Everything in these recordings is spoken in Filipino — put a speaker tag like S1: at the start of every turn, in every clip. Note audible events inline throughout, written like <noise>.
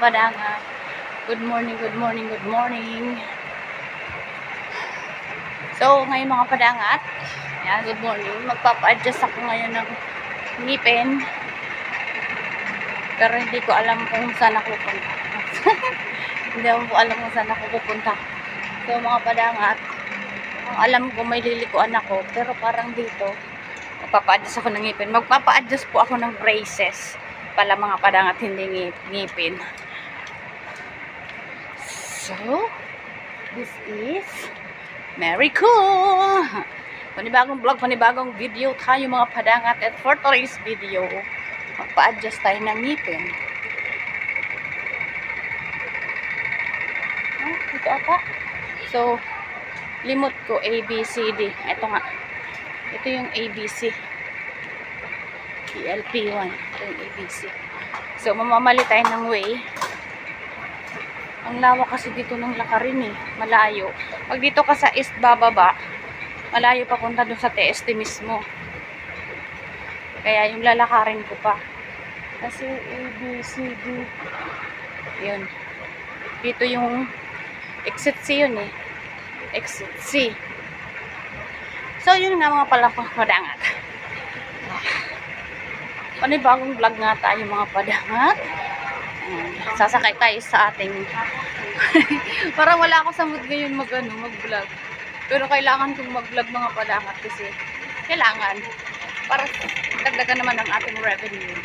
S1: Padanga. Good morning, good morning, good morning. So, ngayon mga padangat, yan, good morning. Magpapa-adjust ako ngayon ng ngipin. Pero hindi ko alam kung saan ako pupunta. <laughs> hindi ko alam kung saan ako pupunta. So, mga padangat, ang alam ko may lilikuan ako, pero parang dito, magpapa-adjust ako ng ngipin. Magpapa-adjust po ako ng braces pala mga padangat hindi ngip- ngipin. So, this is Merry Cool! Panibagong vlog, panibagong video tayo mga padangat. At for today's video, magpa-adjust tayo ng ngipin. Ah, ito ata. So, limot ko A, B, C, D. Ito nga. Ito yung ABC. PLP1. Ito yung ABC. So, mamamali tayo ng way. Ang lawak kasi dito ng lakarin eh. Malayo. Pag dito ka sa east bababa, malayo papunta dun sa TST mismo. Kaya yung lalakarin ko pa. Kasi A, B, C, D. Yun. Dito yung exit C yun eh. Exit C. So, yun nga mga palapadangat. Panibagong vlog nga tayo mga padangat. Sasakay tayo sa ating... <laughs> Parang wala ako sa mood ngayon mag, ano, mag-vlog. Pero kailangan kong mag-vlog mga padangat kasi kailangan. Para dagdagan naman ang ating revenue.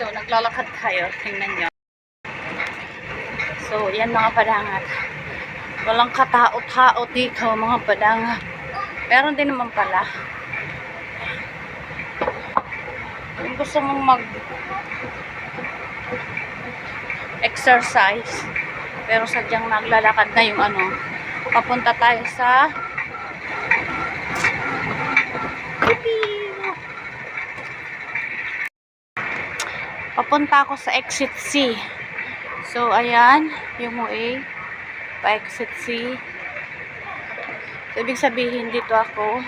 S1: So, naglalakad tayo. Tingnan nyo. So, yan mga padangat. Walang katao-tao dito mga padangat. Meron din naman pala. Kung gusto mong mag exercise. Pero sadyang naglalakad na yung ano papunta tayo sa papunta ako sa exit C. So ayan yung MOA pa exit C so, ibig sabihin dito ako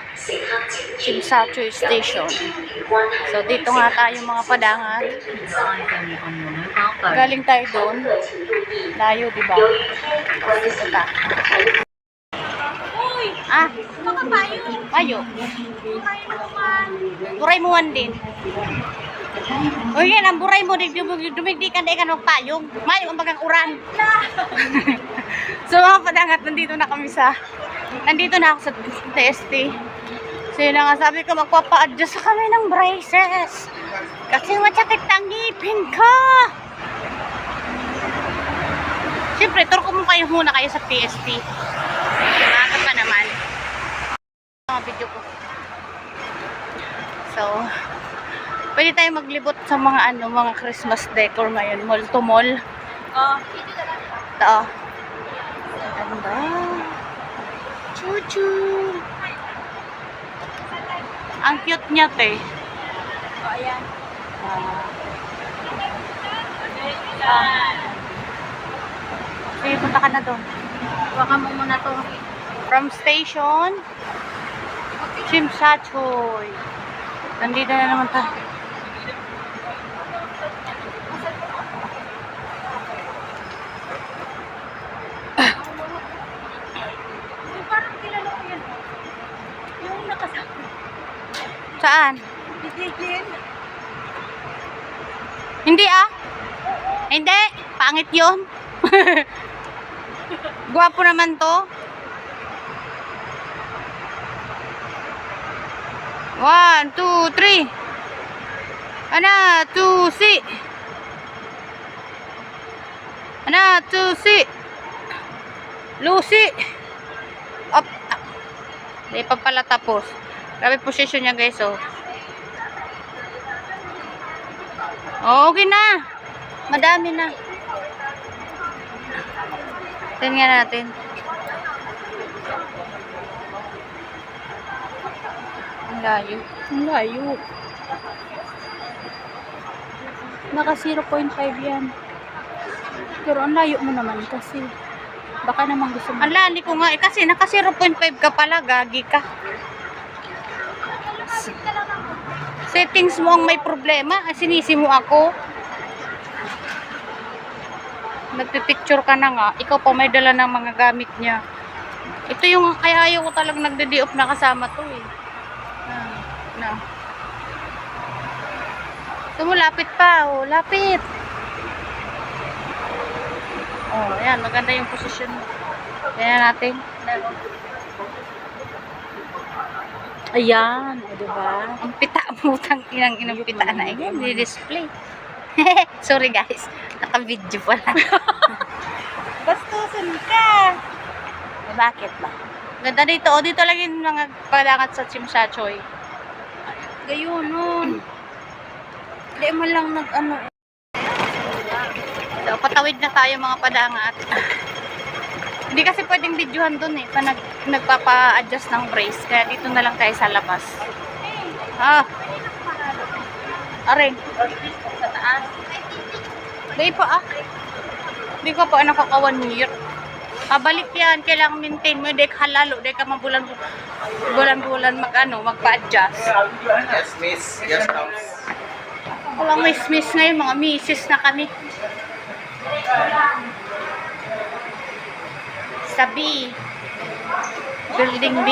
S1: Simsacho Station. So dito nga tayo mga padangan. Galing tayo doon. Layo diba dito ta ah! Payo! Buray mo one din. Uy, yan, ang buray mo, dumigdi ka na ikan magpayong. Mayo ang bagang uran. <laughs> so, mga padangat, nandito na kami sa, nandito na ako sa TST. So, yun nga, sabi ko, magpapa-adjust kami ng braces. Kasi matsakit ang ngipin ko. Siyempre, turko mo kayo muna kayo sa TST. Maaga pa naman. Mga video ko. So, pwede tayo maglibot sa mga ano, mga Christmas decor ngayon. Mall to mall.
S2: Oh,
S1: Ito. oh. Ganda. Chuchu. Ang cute niya, te.
S2: oh ayan.
S1: Ah. Sige, punta ka na doon.
S2: Baka mo muna to.
S1: From station, Chimsachoy. Nandito na naman tayo.
S2: Yung parang kilala ko yan. Yung nakasama.
S1: Saan?
S2: Bigigin.
S1: Hindi ah. Hindi. Pangit yun. <laughs> Gwapo naman to. One, two, three. Ana, two, si. Ana, two, si. Lucy. Up. up. Hindi pa pala tapos. Grabe position niya guys, oh. Oh, okay na. Madami na. Tingnan natin. Ang layo. Ang layo. Naka 0.5 yan. Pero ang layo mo naman kasi. Baka naman gusto mo. Ang lali ko nga eh. Kasi naka 0.5 ka pala. Gagi ka. Settings mo ang may problema. Ah, Sinisi mo ako. nagpipicture ka na nga, ikaw pa may dala ng mga gamit niya. Ito yung, kaya ayaw ko talagang nagde-day na kasama to eh. Ah, na. Ito mo, lapit pa, oh, lapit. Oh, ayan, maganda yung posisyon mo. Ayan natin. Ayan, o diba? Ang pita <laughs> mo, tang inang inang pita na. Ayan, di-display. <laughs> Sorry guys, naka-video pala. <laughs> Bastusin ka! Eh, bakit ba? Ganda dito. O, dito lang yung mga palangat sa Chimsachoy. Gayon nun. Hindi mo lang nag ano. So, patawid na tayo mga padangat. Hindi kasi pwedeng videohan dun eh. Pa nag, nagpapa-adjust ng brace. Kaya dito na lang tayo sa labas. Ah. Aray. Sa taas. Pa ah. Hindi ko pa nakaka one year. Pabalik yan. Kailangan maintain mo. Hindi ka halalo. Hindi ka mabulan bulan-bulan mag ano, magpa-adjust.
S3: Yes, miss. Yes, house.
S1: Walang miss-miss ngayon. Mga misis na kami. Sa B. Building B.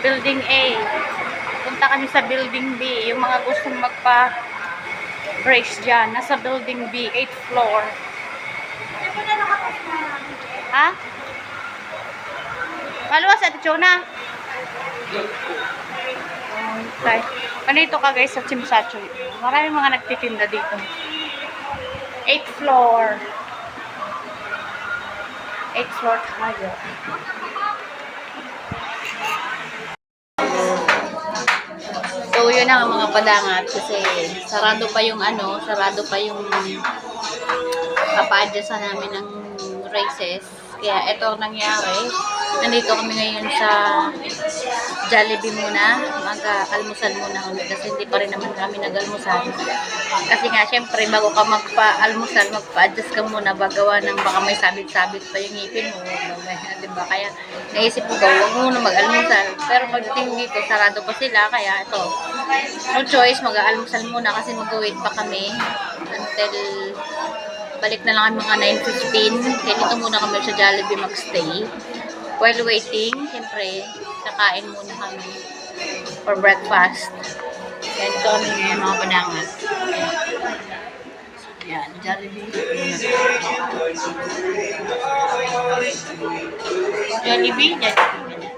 S1: Building A. Punta kami sa building B. Yung mga gustong magpa brace dyan. Nasa building B. 8th floor. Ha? Maluwas at Chona. Okay. Panito ka guys sa Chimsachoy. Maraming mga nagtitinda dito. 8th floor. 8th floor tayo. So, yun na ang mga padangat kasi sarado pa yung ano, sarado pa yung papa-adjust namin ng races. Kaya ito ang nangyari. Nandito kami ngayon sa Jollibee muna. Mag-almusal muna kami kasi hindi pa rin naman kami nag-almusal. Kasi nga, syempre, bago ka magpa-almusal, magpa-adjust ka muna bagawa ng baka may sabit-sabit pa yung ngipin mo. May, di ba? Kaya naisip ko, huwag muna mag-almusal. Pero pagdating dito, sarado pa sila. Kaya ito, no choice, mag-almusal muna kasi mag-wait pa kami until balik na lang mga 9.15. Kaya dito muna kami sa Jollibee magstay. While waiting, siyempre, kakain muna kami for breakfast. Kaya dito kami ngayon mga panangat. Yan, Jollibee. Jollibee, Jollibee.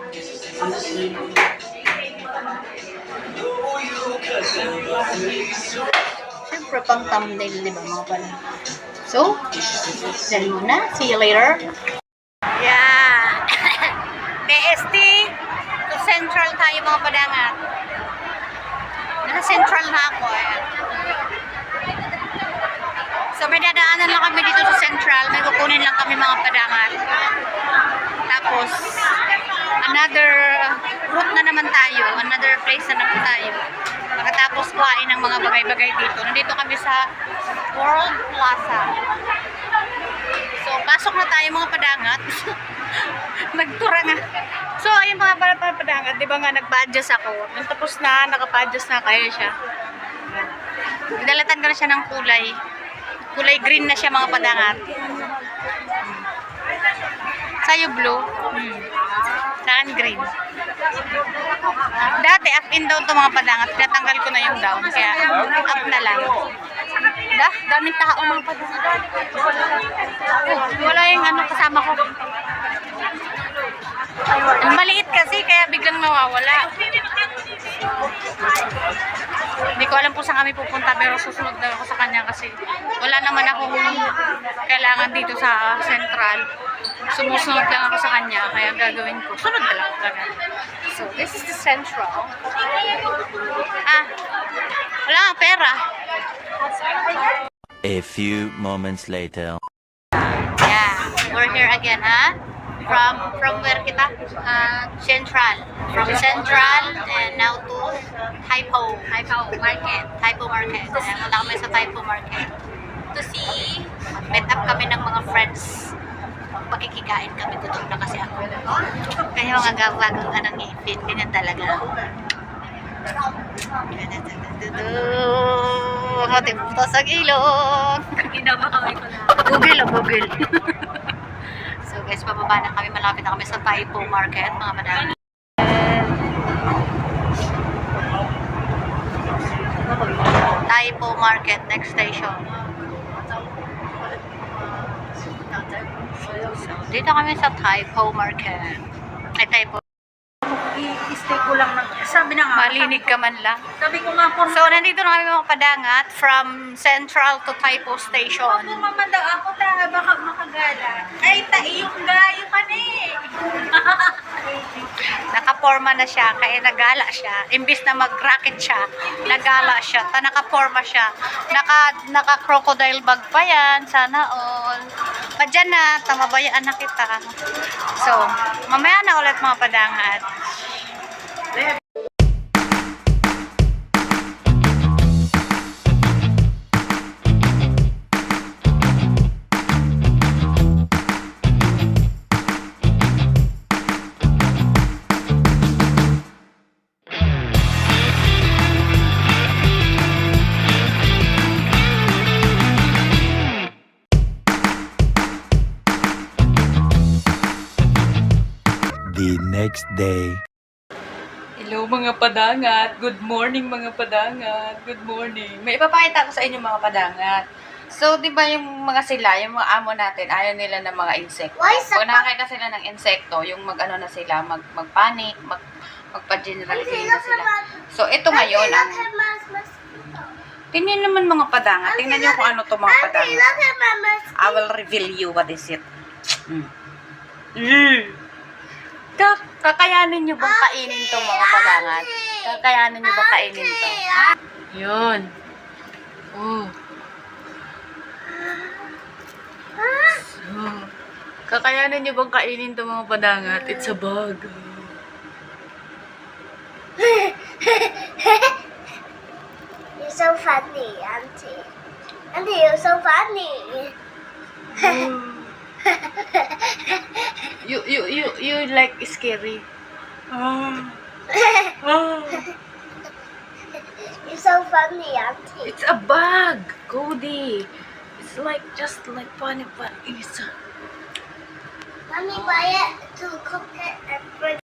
S1: Siyempre, pang thumbnail, di ba mga pala? So, dahil muna. See you later. Yeah. PST to Central tayo mga padangat. Nasa Central na ako. Ayan. So may dadaanan lang kami dito sa Central. May kukunin lang kami mga padangat. Tapos, another route na naman tayo. Another place na naman tayo. Pagkatapos kuhain ng mga bagay-bagay dito. Nandito kami sa World Plaza. So, pasok na tayo mga padangat. <laughs> Nagtura na. So, ayun mga pala pala padangat. Di ba nga nagpa-adjust ako? Nung tapos na, nakapa-adjust na kaya siya. Nidalatan ko na siya ng kulay. Kulay green na siya mga padangat. Sa'yo blue. Hmm. Sa akin green. Dati up and down to mga padangat. Tinatanggal ko na yung down. Kaya up na lang. Da, daming tao mga padangat. Wala yung ano kasama ko. Ang maliit kasi kaya biglang nawawala. Hindi ko alam kung saan kami pupunta pero susunod na ako sa kanya kasi wala naman akong kailangan dito sa central. Sumusunod lang ako sa kanya kaya gagawin ko. Sunod na lang. Ganun. So, this is the central. Ah, wala nga pera.
S4: A few moments later.
S1: Yeah, we're here again, ha? From from where kita? Uh, Central. From Central and now to Taipo. Taipo Market. Taipo Market. Ayan, Punta kami sa Taipo Market. To see, met up kami ng mga friends. Pakikikain kami. Gutom na kasi ako. Kaya mga gawagong ka ng ngipin. Ganyan talaga. Talaga. Motim to sa ilong.
S2: Kinabakaway ko na.
S1: Google o Google. <laughs> so guys, pababa na kami. Malapit na kami sa Taipo Market, mga madami. Taipo Market, next station. So, dito kami sa Taipo Market. Ay, Taipo.
S2: I-stay ko lang ng... Sabi na nga.
S1: Malinig ka man lang.
S2: Sabi ko nga po.
S1: So, nandito na kami mga padangat from Central to Taipo Station.
S2: Ako mamanda ako ta baka makagala. Ay, ta iyong gayo ka ni. <laughs>
S1: Nakaporma na siya, kaya nagala siya. Imbis na mag-rocket siya, nagala siya. Ta nakaporma siya. Naka, naka-crocodile bag pa yan. Sana all. Padyan na, tamabayaan na kita. So, mamaya na ulit mga padangat.
S4: Next day.
S5: Hello mga padangat. Good morning mga padangat. Good morning. May ipapakita ko sa inyo mga padangat. So, di ba yung mga sila, yung mga amo natin, ayaw nila ng mga insekto. Pag nakakita sila ng insekto, yung mag-ano na sila, mag, mag-panic, mag, magpa-generalize na sila. So, ito ngayon, ang, tingnan naman mga padangat. Tingnan nyo kung ano to mga padangat. I will reveal you what is it. Mm. Mm.
S1: Kak- Kakayanin nyo bang kainin to mga padangat? Kakayanin nyo ba kainin to? Yun. Oh. So, kakayanin nyo bang kainin to mga padangat? It's a bug. <laughs>
S6: You're so funny, Auntie. Auntie, you're so funny.
S1: You, you, you, you like scary. Oh. <laughs> Oh.
S6: You're so funny, Auntie.
S1: It's a bug, Cody. It's like, just like funny, but it's a...
S6: Mommy buy it to cook it and bring